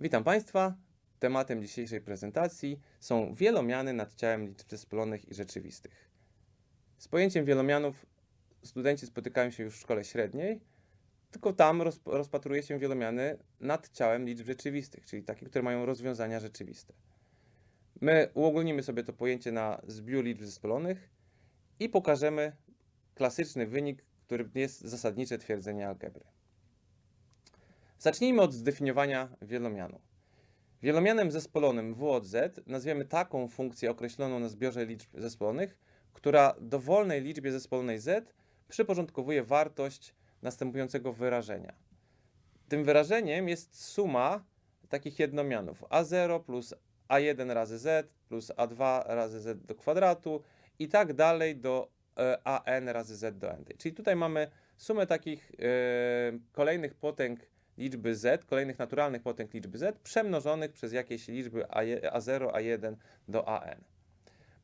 Witam Państwa. Tematem dzisiejszej prezentacji są wielomiany nad ciałem liczb zespolonych i rzeczywistych. Z pojęciem wielomianów studenci spotykają się już w szkole średniej, tylko tam roz, rozpatruje się wielomiany nad ciałem liczb rzeczywistych, czyli takie, które mają rozwiązania rzeczywiste. My uogólnimy sobie to pojęcie na zbiór liczb zespolonych i pokażemy klasyczny wynik, którym jest zasadnicze twierdzenie algebry. Zacznijmy od zdefiniowania wielomianu. Wielomianem zespolonym w od z nazwiemy taką funkcję określoną na zbiorze liczb zespolonych, która dowolnej liczbie zespolonej z przyporządkowuje wartość następującego wyrażenia. Tym wyrażeniem jest suma takich jednomianów a0 plus a1 razy z plus a2 razy z do kwadratu i tak dalej do e, an razy z do n. Czyli tutaj mamy sumę takich e, kolejnych potęg liczby z, kolejnych naturalnych potęg liczby z, przemnożonych przez jakieś liczby A- a0, a1 do an.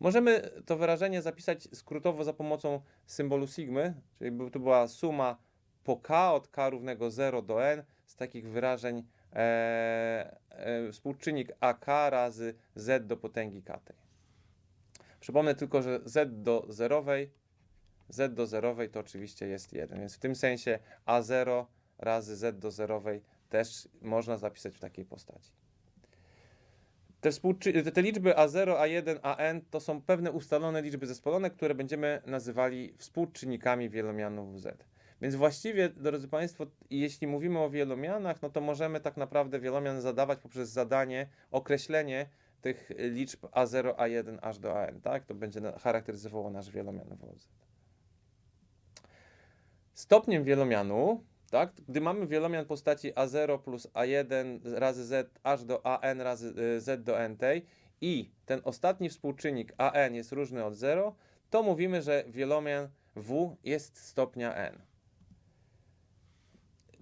Możemy to wyrażenie zapisać skrótowo za pomocą symbolu sigmy, czyli to była suma po k od k równego 0 do n z takich wyrażeń e, e, współczynnik ak razy z do potęgi k. tej. Przypomnę tylko, że z do zerowej, z do zerowej to oczywiście jest 1, więc w tym sensie a0 razy z do zerowej też można zapisać w takiej postaci. Te, współczy- te- liczby A0, A1, AN to są pewne ustalone liczby zespolone, które będziemy nazywali współczynnikami wielomianów Z. Więc właściwie, drodzy Państwo, jeśli mówimy o wielomianach, no to możemy tak naprawdę wielomian zadawać poprzez zadanie, określenie tych liczb A0, A1 aż do AN, tak? To będzie charakteryzowało nasz wielomian w. Stopniem wielomianu, tak? Gdy mamy wielomian postaci A0 plus A1 razy Z aż do AN razy y, Z do N tej i ten ostatni współczynnik AN jest różny od 0, to mówimy, że wielomian W jest stopnia N.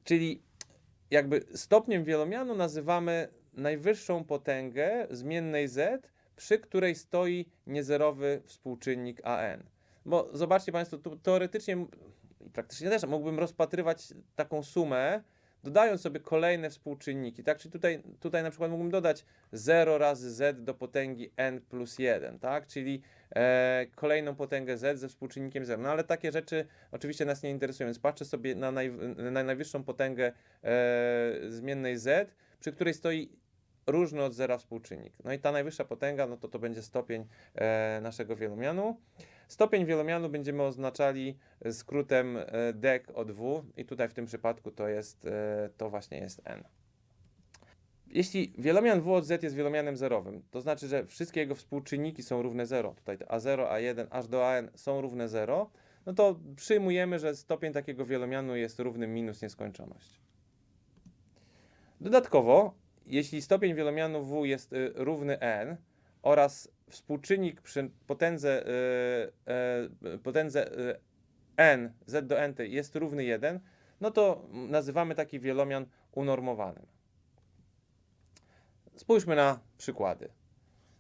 Czyli jakby stopniem wielomianu nazywamy najwyższą potęgę zmiennej Z, przy której stoi niezerowy współczynnik AN. Bo zobaczcie Państwo, tu teoretycznie i praktycznie też mógłbym rozpatrywać taką sumę, dodając sobie kolejne współczynniki, tak? Czyli tutaj, tutaj na przykład mógłbym dodać 0 razy z do potęgi n plus 1, tak? Czyli e, kolejną potęgę z ze współczynnikiem 0. No ale takie rzeczy oczywiście nas nie interesują, więc patrzę sobie na, naj, na najwyższą potęgę e, zmiennej z, przy której stoi różny od zera współczynnik. No i ta najwyższa potęga, no to to będzie stopień e, naszego wielomianu. Stopień wielomianu będziemy oznaczali skrótem e, dek od w i tutaj w tym przypadku to jest, e, to właśnie jest n. Jeśli wielomian w od z jest wielomianem zerowym, to znaczy, że wszystkie jego współczynniki są równe 0, tutaj te a0, a1, aż do an są równe 0, no to przyjmujemy, że stopień takiego wielomianu jest równy minus nieskończoność. Dodatkowo, jeśli stopień wielomianu w jest y, równy n oraz współczynnik przy potędze, y, y, potędze y, n, z do n jest równy 1, no to nazywamy taki wielomian unormowanym. Spójrzmy na przykłady.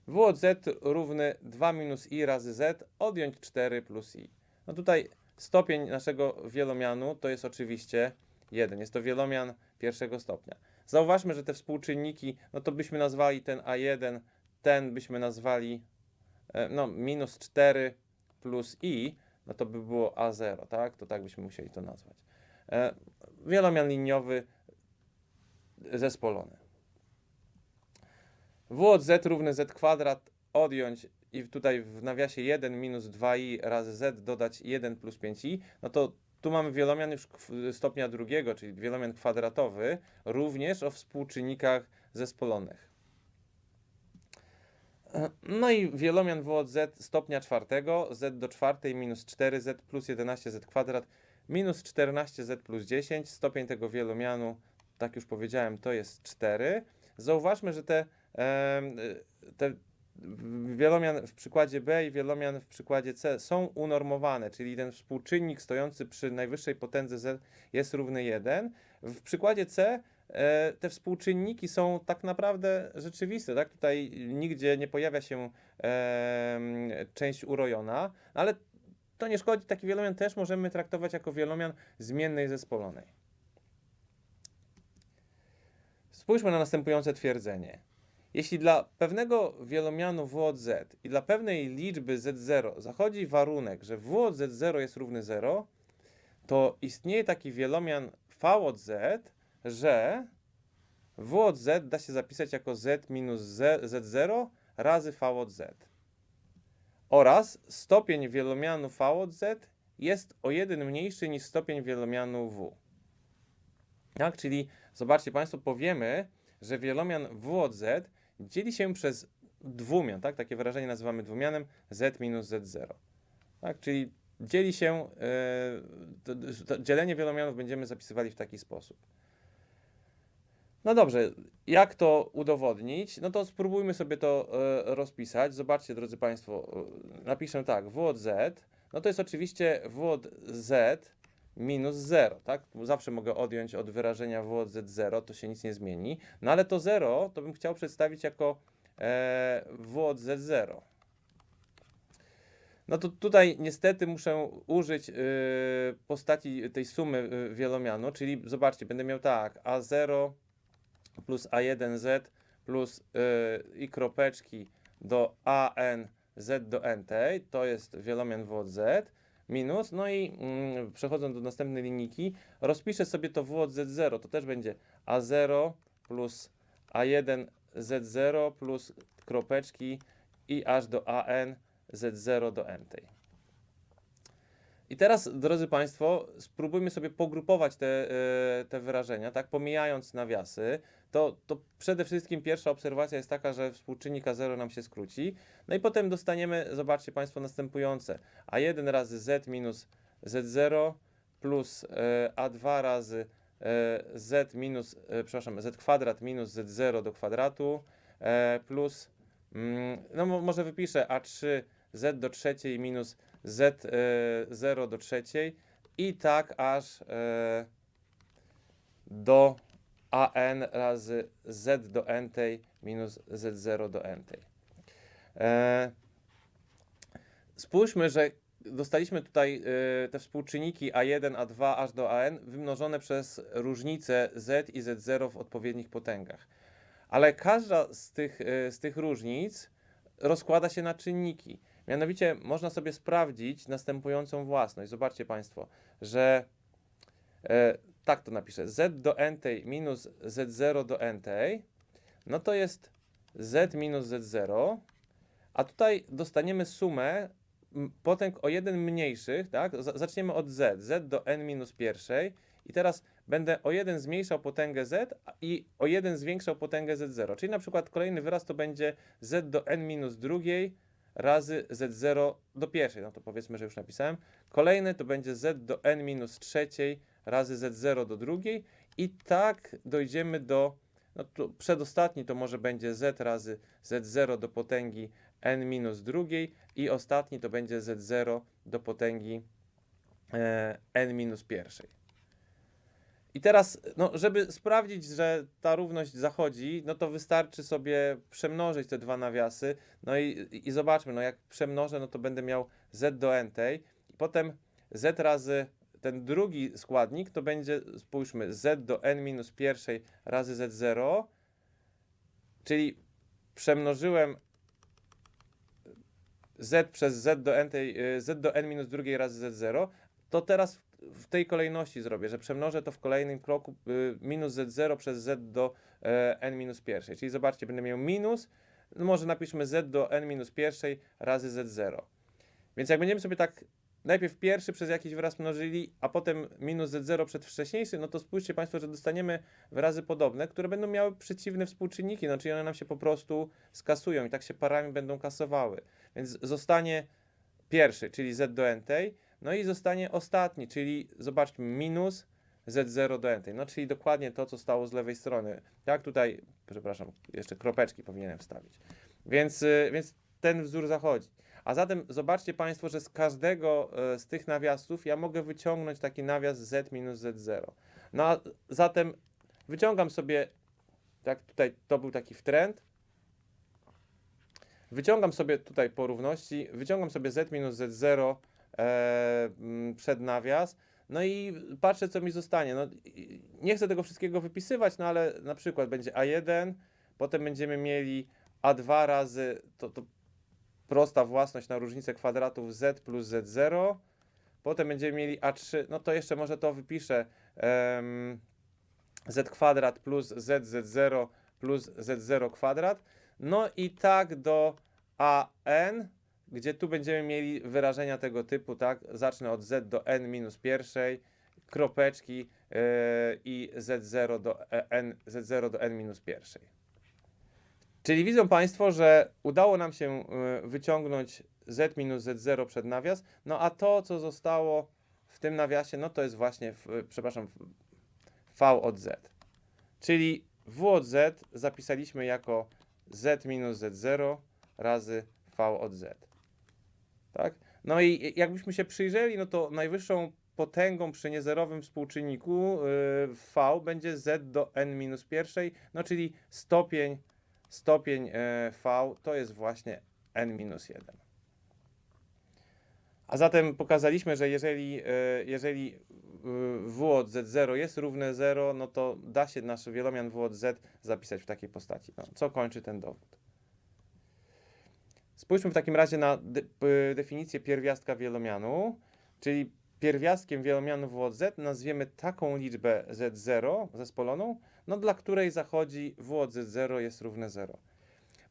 W od z równy 2 minus i razy z odjąć 4 plus i. No tutaj stopień naszego wielomianu to jest oczywiście 1. Jest to wielomian pierwszego stopnia. Zauważmy, że te współczynniki, no to byśmy nazwali ten A1, ten byśmy nazwali e, no, minus 4 plus i, no to by było A0, tak? To tak byśmy musieli to nazwać. E, Wielomian liniowy zespolony. W od z równy z kwadrat odjąć i tutaj w nawiasie 1 minus 2i razy z dodać 1 plus 5i, no to tu mamy wielomian już stopnia drugiego, czyli wielomian kwadratowy, również o współczynnikach zespolonych. No i wielomian w z stopnia czwartego, z do czwartej minus 4z plus 11z kwadrat minus 14z plus 10. Stopień tego wielomianu, tak już powiedziałem, to jest 4. Zauważmy, że te, te wielomian w przykładzie B i wielomian w przykładzie C są unormowane, czyli ten współczynnik stojący przy najwyższej potędze Z jest równy 1. W przykładzie C e, te współczynniki są tak naprawdę rzeczywiste, tak? Tutaj nigdzie nie pojawia się część urojona, ale to nie szkodzi, taki wielomian też możemy traktować jako wielomian zmiennej zespolonej. Spójrzmy na następujące twierdzenie. Jeśli dla pewnego wielomianu w od z i dla pewnej liczby z0 zachodzi warunek, że w od z0 jest równy 0, to istnieje taki wielomian v od z, że w od z da się zapisać jako z minus z, z0 razy v od z. Oraz stopień wielomianu v od z jest o jeden mniejszy niż stopień wielomianu w. Tak, czyli zobaczcie Państwo, powiemy, że wielomian w od z dzieli się przez dwumian, tak? Takie wyrażenie nazywamy dwumianem z minus z0. Tak, czyli dzieli się, yy, to, to dzielenie wielomianów będziemy zapisywali w taki sposób. No dobrze, jak to udowodnić? No to spróbujmy sobie to e, rozpisać. Zobaczcie, drodzy Państwo, e, napiszę tak, w od z, no to jest oczywiście w od z minus 0, tak? Zawsze mogę odjąć od wyrażenia w od z 0, to się nic nie zmieni. No ale to 0 to bym chciał przedstawić jako e, w od z 0. No to tutaj niestety muszę użyć y, postaci tej sumy y, wielomianu, czyli zobaczcie, będę miał tak, a0 plus a1z plus y, i kropeczki do an z do nt, to jest wielomian w od z, minus, no i mm, przechodząc do następnej linijki, rozpiszę sobie to w od z0, to też będzie a0 plus a1 z0 plus kropeczki i aż do an z0 do nt. I teraz, drodzy Państwo, spróbujmy sobie pogrupować te, e, te wyrażenia, tak, pomijając nawiasy. To, to przede wszystkim pierwsza obserwacja jest taka, że współczynnik A0 nam się skróci. No i potem dostaniemy, zobaczcie Państwo, następujące. A1 razy Z minus Z0 plus e, A2 razy e, Z minus, przepraszam, Z kwadrat minus Z0 do kwadratu plus, mm, no mo- może wypiszę A3 Z do trzeciej minus z e, 0 do trzeciej i tak aż e, do an razy z do n minus z0 do n. E, spójrzmy, że dostaliśmy tutaj te współczynniki a1, a2 aż do an wymnożone przez różnice z i z0 w odpowiednich potęgach. Ale każda z tych, z tych różnic rozkłada się na czynniki. Mianowicie można sobie sprawdzić następującą własność. Zobaczcie Państwo, że e, tak to napiszę, z do n minus z0 do n, no to jest z minus z0, a tutaj dostaniemy sumę potęg o jeden mniejszych, tak? Zaczniemy od z, z do n minus pierwszej i teraz będę o jeden zmniejszał potęgę z i o jeden zwiększał potęgę z0, czyli na przykład kolejny wyraz to będzie z do n minus drugiej razy z0 do pierwszej, no to powiedzmy, że już napisałem. Kolejny to będzie z do n minus trzeciej razy z0 do drugiej i tak dojdziemy do, no to przedostatni to może będzie z razy z0 do potęgi n minus drugiej i ostatni to będzie z0 do potęgi e, n minus pierwszej. I teraz, no, żeby sprawdzić, że ta równość zachodzi, no to wystarczy sobie przemnożyć te dwa nawiasy. No i, i zobaczmy, no jak przemnożę, no to będę miał z do n tej. Potem z razy ten drugi składnik to będzie, spójrzmy, z do n minus pierwszej razy z0, czyli przemnożyłem z przez z do n, tej, y, z do n minus drugiej razy z0, to teraz w- tej kolejności zrobię, że przemnożę to w kolejnym kroku y, minus z0 przez z do e, n minus pierwszej. Czyli zobaczcie, będę miał minus, no może napiszmy z do n minus pierwszej razy z0. Więc jak będziemy sobie tak najpierw pierwszy przez jakiś wyraz mnożyli, a potem minus z0 przed wcześniejszy, no to spójrzcie Państwo, że dostaniemy wyrazy podobne, które będą miały przeciwne współczynniki, no czyli one nam się po prostu skasują i tak się parami będą kasowały. Więc zostanie pierwszy, czyli z do n tej, no i zostanie ostatni, czyli zobaczmy minus z0 do n no czyli dokładnie to, co stało z lewej strony. Tak, tutaj, przepraszam, jeszcze kropeczki powinienem wstawić. Więc, y, więc ten wzór zachodzi. A zatem zobaczcie Państwo, że z każdego e, z tych nawiasów ja mogę wyciągnąć taki nawias z minus z0. No a zatem wyciągam sobie, tak tutaj to był taki wtręt, wyciągam sobie tutaj po równości, wyciągam sobie z minus z0 e, mm, przed nawias, No i patrzę, co mi zostanie. No, nie chcę tego wszystkiego wypisywać, no ale na przykład będzie A1, potem będziemy mieli A2 razy, to, to prosta własność na różnicę kwadratów z plus z0, potem będziemy mieli A3, no to jeszcze może to wypiszę, em, z kwadrat plus z z0 plus z0 kwadrat, no i tak do an, gdzie tu będziemy mieli wyrażenia tego typu, tak, zacznę od z do n minus pierwszej, kropeczki yy, i z0 do e, n, z0 do n minus pierwszej. Czyli widzą Państwo, że udało nam się yy, wyciągnąć z minus z0 przed nawias, no a to, co zostało w tym nawiasie, no to jest właśnie, w, przepraszam, v od z. Czyli w od z zapisaliśmy jako z minus z0 razy v od z. Tak? No i jakbyśmy się przyjrzeli, no to najwyższą potęgą przy niezerowym współczynniku yy, v będzie z do n minus pierwszej, no czyli stopień, stopień yy, v to jest właśnie n minus 1. A zatem pokazaliśmy, że jeżeli, yy, jeżeli w od z0 jest równe 0, no to da się nasz wielomian w od z zapisać w takiej postaci. No, co kończy ten dowód? Spójrzmy w takim razie na de definicję pierwiastka wielomianu, czyli pierwiastkiem wielomianu w od z nazwiemy taką liczbę z0 zespoloną, no dla której zachodzi w od z0 jest równe 0.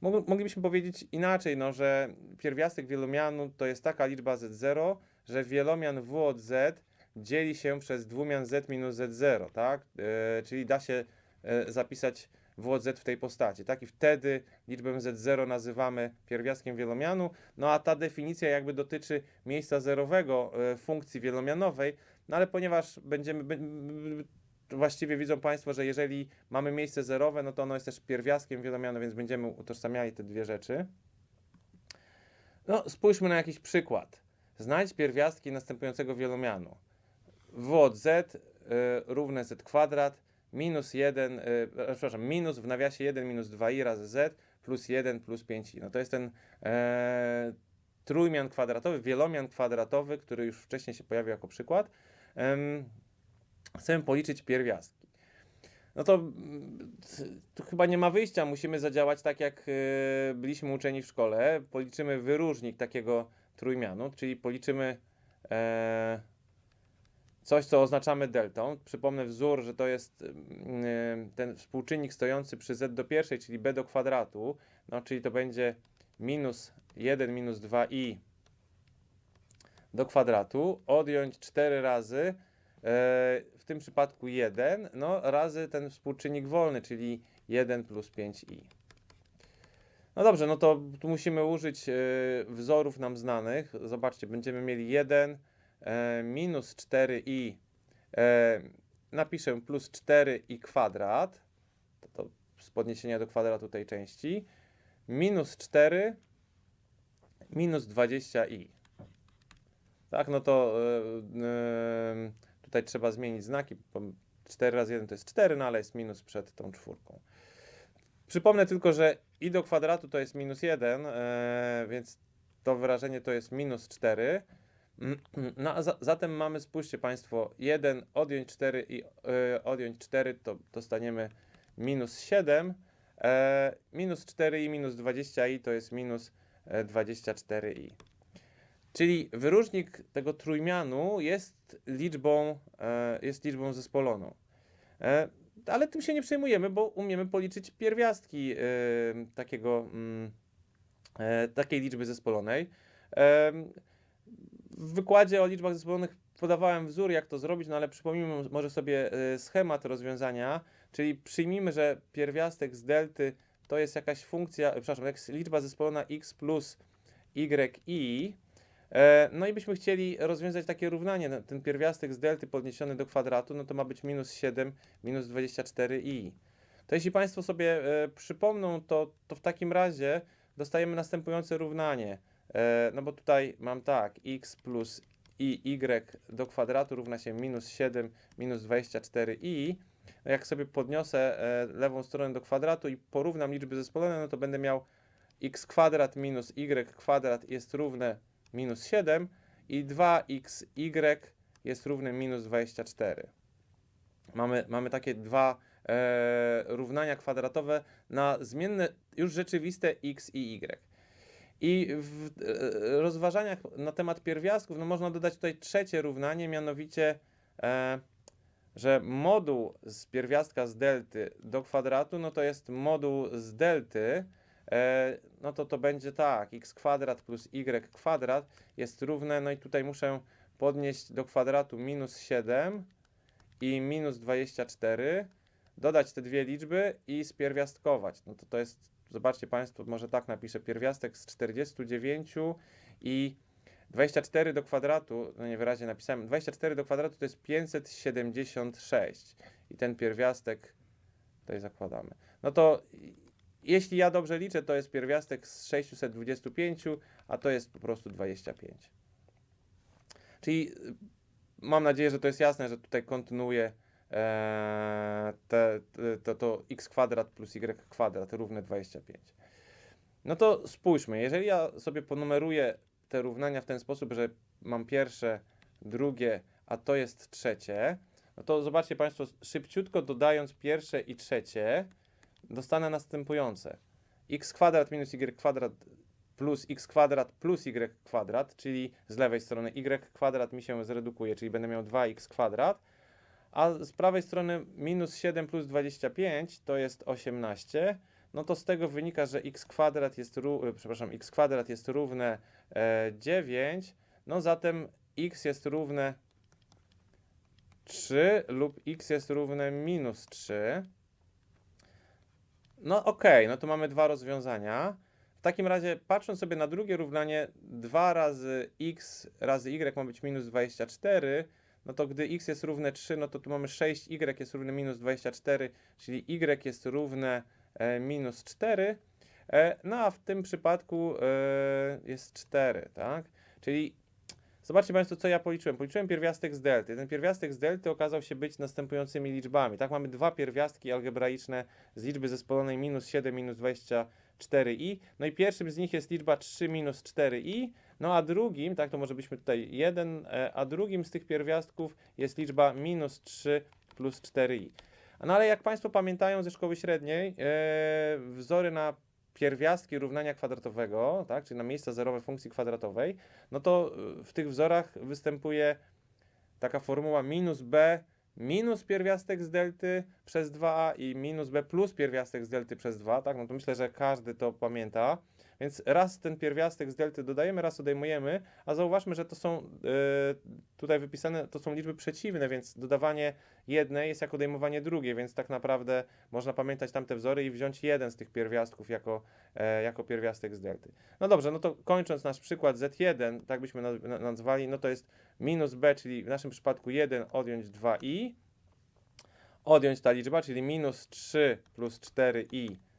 Mog- Moglibyśmy powiedzieć inaczej, no, że pierwiastek wielomianu to jest taka liczba z0, że wielomian w od z dzieli się przez dwumian z minus z0, tak? E, czyli da się e, zapisać w od z w tej postaci, tak? I wtedy liczbę z0 nazywamy pierwiastkiem wielomianu, no a ta definicja jakby dotyczy miejsca zerowego e, funkcji wielomianowej, no ale ponieważ będziemy, właściwie widzą Państwo, że jeżeli mamy miejsce zerowe, no to ono jest też pierwiastkiem wielomianu, więc będziemy utożsamiali te dwie rzeczy. No, spójrzmy na jakiś przykład. Znajdź pierwiastki następującego wielomianu. W od z y, równe z kwadrat minus 1, y, przepraszam, minus w nawiasie 1 minus 2i razy z plus 1 plus 5i. No to jest ten e, trójmian kwadratowy, wielomian kwadratowy, który już wcześniej się pojawił jako przykład. Em, chcemy policzyć pierwiastki. No to mm, tu chyba nie ma wyjścia, musimy zadziałać tak jak e, byliśmy uczeni w szkole. Policzymy wyróżnik takiego trójmianu, czyli policzymy e, coś, co oznaczamy deltą. Przypomnę wzór, że to jest mm, ten współczynnik stojący przy z do pierwszej, czyli b do kwadratu, no czyli to będzie minus 1 minus 2i do kwadratu, odjąć 4 razy, e, w tym przypadku 1, no razy ten współczynnik wolny, czyli 1 plus 5i. No dobrze, no to tu musimy użyć e, wzorów nam znanych. Zobaczcie, będziemy mieli 1 e, minus 4i, e, napiszę plus 4i kwadrat, to, to z podniesienia do kwadratu tej części, minus 4 minus 20i. Tak, no to e, e, tutaj trzeba zmienić znaki, bo 4 razy 1 to jest 4, no ale jest minus przed tą czwórką. Przypomnę tylko, że i do kwadratu to jest minus 1, e, więc to wyrażenie to jest minus 4. Mm, No a za, zatem mamy, spójrzcie Państwo, 1 odjąć 4 i e, odjąć 4 to dostaniemy minus 7. E, minus 4 i minus 20i to jest minus e, 24i. Czyli wyróżnik tego trójmianu jest liczbą, e, jest liczbą zespoloną. E, ale tym się nie przejmujemy, bo umiemy policzyć pierwiastki e, takiego, mm, e, takiej liczby zespolonej. E, w wykładzie o liczbach zespolonych podawałem wzór, jak to zrobić, no ale przypomnijmy może sobie e, schemat rozwiązania, czyli przyjmijmy, że pierwiastek z delty to jest jakaś funkcja, e, przepraszam, liczba zespolona x plus yi, E, No i byśmy chcieli rozwiązać takie równanie. No, Ten pierwiastek z delty podniesiony do kwadratu, no to ma być minus 7, minus 24i. To jeśli Państwo sobie przypomną, to, to w takim razie dostajemy następujące równanie. E, no bo tutaj mam tak, x plus i y do kwadratu równa się minus 7, minus 24i. No Jak sobie podniosę e, lewą stronę do kwadratu i porównam liczby zespolone, no to będę miał x kwadrat minus y kwadrat jest równe minus 7 i 2xy jest równy minus 24. Mamy, mamy takie dwa e, równania kwadratowe na zmienne już rzeczywiste x i y. I w e, rozważaniach na temat pierwiastków no można dodać tutaj trzecie równanie, mianowicie, e, że moduł z pierwiastka z delty do kwadratu, no to jest moduł z delty, e, no to to będzie tak, x kwadrat plus y kwadrat jest równe, no i tutaj muszę podnieść do kwadratu minus 7 i minus 24, dodać te dwie liczby i spierwiastkować. No to to jest, zobaczcie Państwo, może tak napiszę, pierwiastek z 49 i 24 do kwadratu, no niewyraźnie napisałem, 24 do kwadratu to jest 576 i ten pierwiastek tutaj zakładamy. No to jeśli ja dobrze liczę, to jest pierwiastek z 625, a to jest po prostu 25. Czyli mam nadzieję, że to jest jasne, że tutaj kontynuuję te, te, to, to x kwadrat plus y kwadrat równe 25. No to spójrzmy, jeżeli ja sobie ponumeruję te równania w ten sposób, że mam pierwsze, drugie, a to jest trzecie, no to zobaczcie Państwo, szybciutko dodając pierwsze i trzecie, dostanę następujące. x kwadrat minus y kwadrat plus x kwadrat plus y kwadrat, czyli z lewej strony y kwadrat mi się zredukuje, czyli będę miał 2x kwadrat, a z prawej strony minus 7 plus 25 to jest 18, no to z tego wynika, że x kwadrat jest, ró- przepraszam, x kwadrat jest równe e, 9, no zatem x jest równe 3 lub x jest równe minus 3. No okej, no to mamy dwa rozwiązania. W takim razie, patrząc sobie na drugie równanie, 2 razy x razy y ma być minus 24, no to gdy x jest równe 3, no to tu mamy 6y jest równe minus 24, czyli y jest równe e, minus 4, e, no a w tym przypadku e, jest 4, tak? Czyli zobaczcie Państwo, co ja policzyłem. Policzyłem pierwiastek z delty. Ten pierwiastek z delty okazał się być następującymi liczbami. Tak, mamy dwa pierwiastki algebraiczne z liczby zespolonej minus 7, minus 24i. No i pierwszym z nich jest liczba 3 minus 4i, no a drugim, tak, to może byśmy tutaj 1, e, a drugim z tych pierwiastków jest liczba minus 3 plus 4i. No ale jak Państwo pamiętają ze szkoły średniej, e, wzory na pierwiastki równania kwadratowego, tak, czyli na miejsca zerowe funkcji kwadratowej, no to e, w tych wzorach występuje taka formuła minus b minus pierwiastek z delty przez 2a i minus b plus pierwiastek z delty przez 2, tak, no to myślę, że każdy to pamięta. Więc raz ten pierwiastek z delty dodajemy, raz odejmujemy, a zauważmy, że to są e, tutaj wypisane, to są liczby przeciwne, więc dodawanie jednej jest jak odejmowanie drugiej, więc tak naprawdę można pamiętać tamte wzory i wziąć jeden z tych pierwiastków jako, e, jako pierwiastek z delty. No dobrze, no to kończąc nasz przykład z1, tak byśmy naz- na- nazwali, no to jest minus b, czyli w naszym przypadku 1 odjąć 2i, odjąć ta liczba, czyli minus 3 plus 4i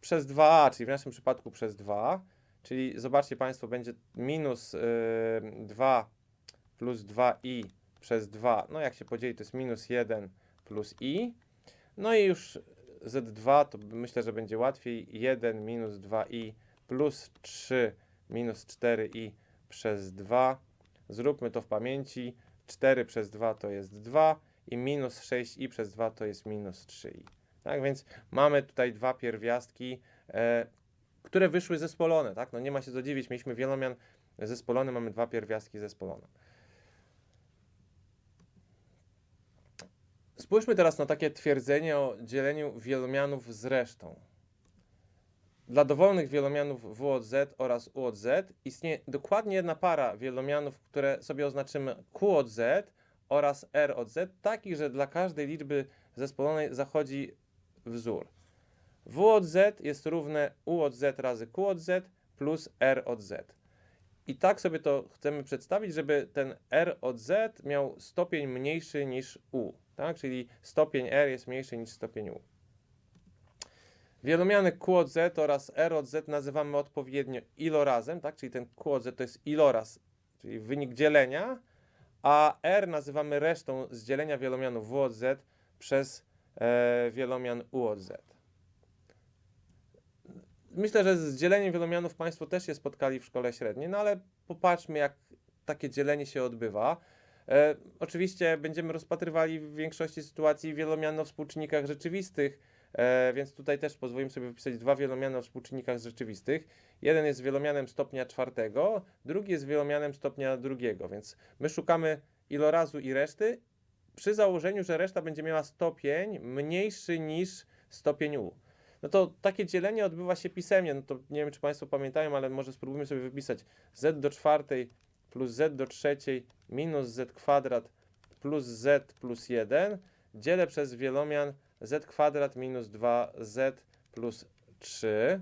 przez 2a, czyli w naszym przypadku przez 2, czyli zobaczcie Państwo, będzie minus y, 2 plus 2i przez 2, no jak się podzieli, to jest minus 1 plus i, no i już z2 to myślę, że będzie łatwiej, 1 minus 2i plus 3 minus 4i przez 2, zróbmy to w pamięci, 4 przez 2 to jest 2 i minus 6i przez 2 to jest minus 3i. Tak więc mamy tutaj dwa pierwiastki, e, które wyszły zespolone, tak? No nie ma się co dziwić, mieliśmy wielomian zespolony, mamy dwa pierwiastki zespolone. Spójrzmy teraz na takie twierdzenie o dzieleniu wielomianów z resztą. Dla dowolnych wielomianów w od z oraz u od z istnieje dokładnie jedna para wielomianów, które sobie oznaczymy q od z oraz r od z, takich, że dla każdej liczby zespolonej zachodzi wzór. W od z jest równe u od z razy q od z plus r od z. I tak sobie to chcemy przedstawić, żeby ten r od z miał stopień mniejszy niż u, tak? Czyli stopień r jest mniejszy niż stopień u. Wielomiany q od z oraz r od z nazywamy odpowiednio ilorazem, tak? Czyli ten q od z to jest iloraz, czyli wynik dzielenia, a r nazywamy resztą z dzielenia wielomianu w od z przez wielomian u od z. Myślę, że z dzieleniem wielomianów Państwo też się spotkali w szkole średniej, no ale popatrzmy, jak takie dzielenie się odbywa. E, oczywiście będziemy rozpatrywali w większości sytuacji wielomiany o współczynnikach rzeczywistych, e, więc tutaj też pozwolimy sobie wypisać dwa wielomiany o współczynnikach rzeczywistych. Jeden jest wielomianem stopnia czwartego, drugi jest wielomianem stopnia drugiego, więc my szukamy ilorazu i reszty przy założeniu, że reszta będzie miała stopień mniejszy niż stopień u. No to takie dzielenie odbywa się pisemnie. No to nie wiem, czy Państwo pamiętają, ale może spróbujmy sobie wypisać z do czwartej plus z do trzeciej minus z kwadrat plus z plus 1 dzielę przez wielomian z kwadrat minus 2z plus 3.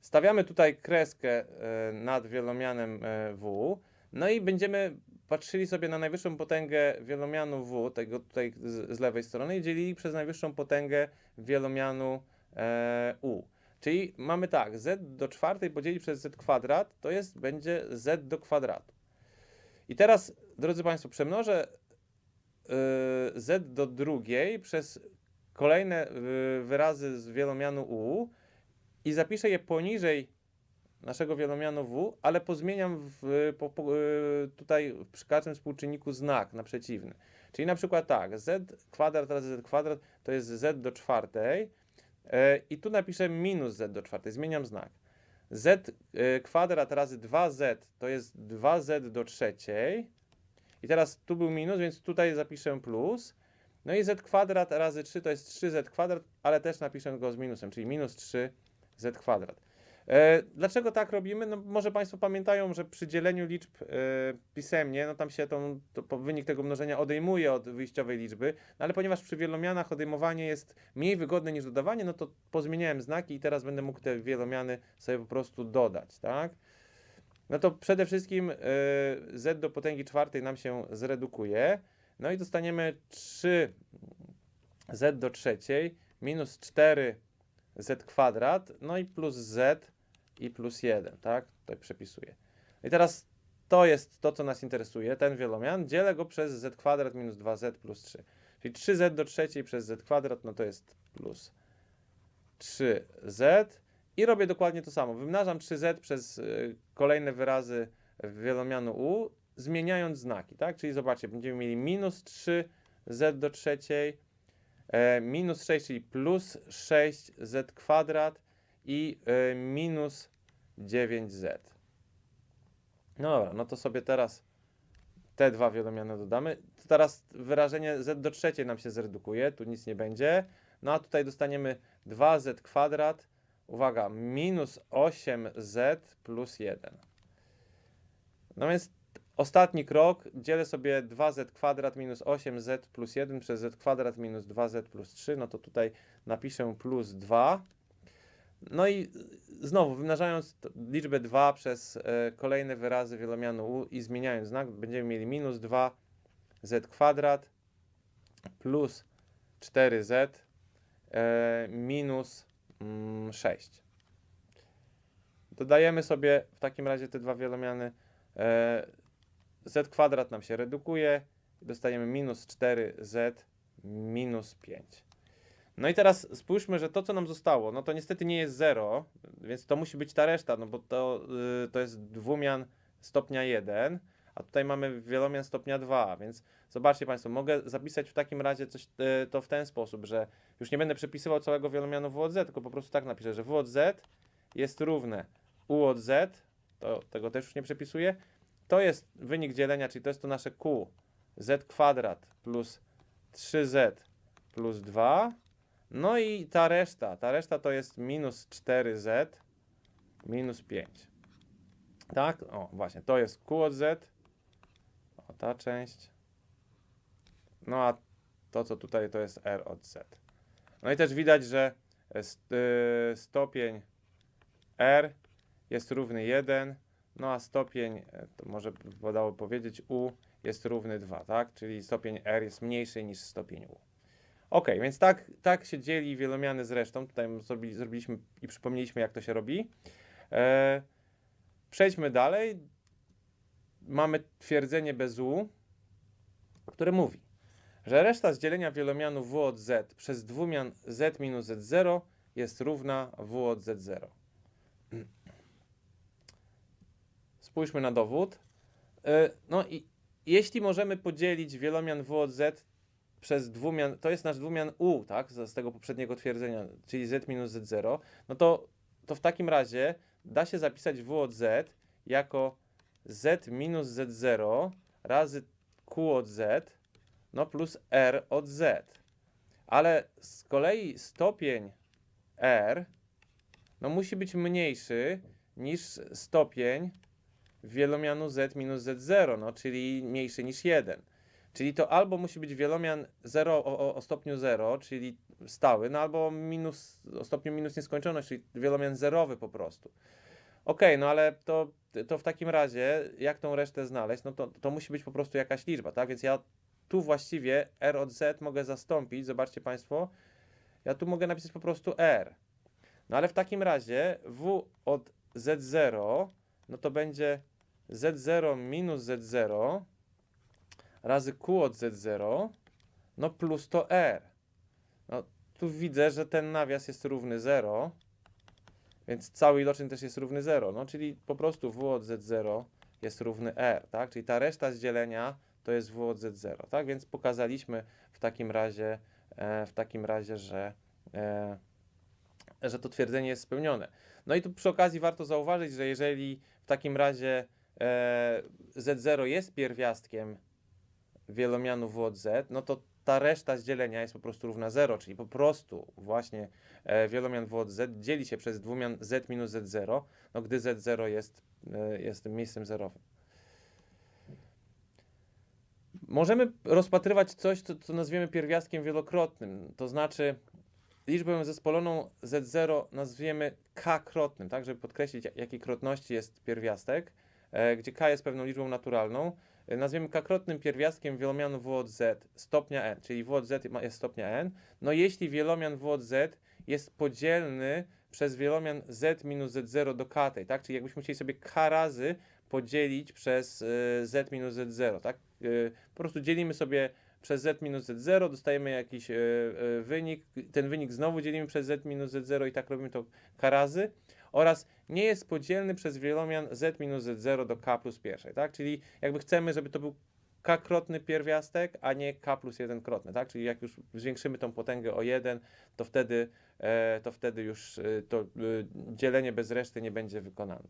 Stawiamy tutaj kreskę e, nad wielomianem e, w. No i będziemy patrzyli sobie na najwyższą potęgę wielomianu w, tego tutaj z, z lewej strony, i dzielili przez najwyższą potęgę wielomianu e, u. Czyli mamy tak, z do czwartej podzielić przez z kwadrat, to jest, będzie z do kwadratu. I teraz, drodzy Państwo, przemnożę y, z do drugiej przez kolejne y, wyrazy z wielomianu u i zapiszę je poniżej naszego wielomianu w, ale pozmieniam w, po, po, y, tutaj przy każdym współczynniku znak na przeciwny. Czyli na przykład tak, z kwadrat razy z kwadrat to jest z do czwartej e, i tu napiszę minus z do czwartej, zmieniam znak. z e, kwadrat razy 2z to jest 2z do trzeciej i teraz tu był minus, więc tutaj zapiszę plus. No i z kwadrat razy 3 to jest 3z kwadrat, ale też napiszę go z minusem, czyli minus 3z kwadrat. E, dlaczego tak robimy? No, może Państwo pamiętają, że przy dzieleniu liczb e, pisemnie, no tam się tą, to, wynik tego mnożenia odejmuje od wyjściowej liczby, no, ale ponieważ przy wielomianach odejmowanie jest mniej wygodne niż dodawanie, no to pozmieniałem znaki i teraz będę mógł te wielomiany sobie po prostu dodać, tak? No to przede wszystkim e, z do potęgi czwartej nam się zredukuje, no i dostaniemy 3 z do trzeciej minus 4 z kwadrat, no i plus z i plus 1, tak? Tutaj przepisuję. I teraz to jest to, co nas interesuje, ten wielomian. Dzielę go przez z kwadrat minus 2z plus 3. Czyli 3z do trzeciej przez z kwadrat, no to jest plus 3z. I robię dokładnie to samo. Wymnażam 3z przez y, kolejne wyrazy wielomianu u, zmieniając znaki, tak? Czyli zobaczcie, będziemy mieli minus 3z do trzeciej, e, minus 6, czyli plus 6z kwadrat i e, minus 9z. No dobra, no to sobie teraz te dwa wielomiany dodamy. To teraz wyrażenie z do trzeciej nam się zredukuje, tu nic nie będzie. No a tutaj dostaniemy 2z kwadrat, uwaga, minus 8z plus 1. No więc ostatni krok, dzielę sobie 2z kwadrat minus 8z plus 1 przez z kwadrat minus 2z plus 3, no to tutaj napiszę plus 2. No i znowu, wymnażając liczbę 2 przez e, kolejne wyrazy wielomianu u i zmieniając znak, będziemy mieli minus 2 z kwadrat plus 4z e, minus mm, 6. Dodajemy sobie w takim razie te dwa wielomiany. E, z kwadrat nam się redukuje. Dostajemy minus 4z minus 5. No i teraz spójrzmy, że to, co nam zostało, no to niestety nie jest 0, więc to musi być ta reszta, no bo to, y, to jest dwumian stopnia 1, a tutaj mamy wielomian stopnia 2, więc zobaczcie Państwo, mogę zapisać w takim razie coś y, to w ten sposób, że już nie będę przepisywał całego wielomianu w od z, tylko po prostu tak napiszę, że w od z jest równe u od z, to tego też już nie przepisuję, to jest wynik dzielenia, czyli to jest to nasze q, z kwadrat plus 3z plus 2, no i ta reszta, ta reszta to jest minus 4z minus 5. Tak? O, właśnie, to jest q od z. O, ta część. No a to, co tutaj, to jest r od z. No i też widać, że st, y, stopień r jest równy 1, no a stopień, e, to może podało powiedzieć, u jest równy 2, tak? Czyli stopień r jest mniejszy niż stopień u. Ok, więc tak, tak się dzieli wielomiany z resztą. Tutaj zrobili, zrobiliśmy i przypomnieliśmy, jak to się robi. E, przejdźmy dalej. Mamy twierdzenie bez u, które mówi, że reszta z dzielenia wielomianu w od z przez dwumian z minus z0 jest równa w od z0. spójrzmy na dowód. E, No i jeśli możemy podzielić wielomian w od z przez dwumian, to jest nasz dwumian u, tak, z, z tego poprzedniego twierdzenia, czyli z minus z0, no to, to w takim razie da się zapisać w od z jako z minus z0 razy q od z, no plus r od z. Ale z kolei stopień r no musi być mniejszy niż stopień wielomianu z minus z0, no czyli mniejszy niż 1. Czyli to albo musi być wielomian 0 o, o, stopniu 0, czyli stały, no albo minus o stopniu minus nieskończoność, czyli wielomian zerowy po prostu. Okej, no ale to, to w takim razie, jak tą resztę znaleźć, no to, to musi być po prostu jakaś liczba, tak? Więc ja tu właściwie r od z mogę zastąpić, zobaczcie Państwo, ja tu mogę napisać po prostu r. No ale w takim razie w od z0, no to będzie z0 minus z0 razy q od z0, no plus to r. No tu widzę, że ten nawias jest równy 0, więc cały iloczyn też jest równy 0, no czyli po prostu w od z0 jest równy r, tak? Czyli ta reszta z dzielenia to jest w od z0, tak? Więc pokazaliśmy w takim razie, e, w takim razie, że, e, że to twierdzenie jest spełnione. No i tu przy okazji warto zauważyć, że jeżeli w takim razie e, z0 jest pierwiastkiem wielomianu w od z, no to ta reszta z dzielenia jest po prostu równa 0, czyli po prostu właśnie e, wielomian w od z dzieli się przez dwumian z minus z0, no gdy z0 jest, e, jest tym miejscem zerowym. Możemy rozpatrywać coś, co, co nazwiemy pierwiastkiem wielokrotnym, to znaczy liczbę zespoloną z0 nazwiemy k-krotnym, tak, żeby podkreślić jakiej krotności jest pierwiastek, e, gdzie k jest pewną liczbą naturalną. E, Nazwiemy k-krotnym pierwiastkiem wielomianu w od z stopnia n, czyli w od z jest stopnia n. No jeśli wielomian w od z jest podzielny przez wielomian z minus z0 do k tej, tak, czyli jakbyśmy chcieli sobie k razy podzielić przez y, z minus z0, tak? Y, po prostu dzielimy sobie przez z minus z0, dostajemy jakiś wynik, ten wynik znowu dzielimy przez z minus z0 i tak robimy to k razy oraz nie jest podzielny przez wielomian z minus z0 do k plus pierwszej, tak? Czyli jakby chcemy, żeby to był k-krotny pierwiastek, a nie k plus 1 krotny, tak? Czyli jak już zwiększymy tą potęgę o 1, to wtedy, e, to wtedy już e, to e, dzielenie bez reszty nie będzie wykonane.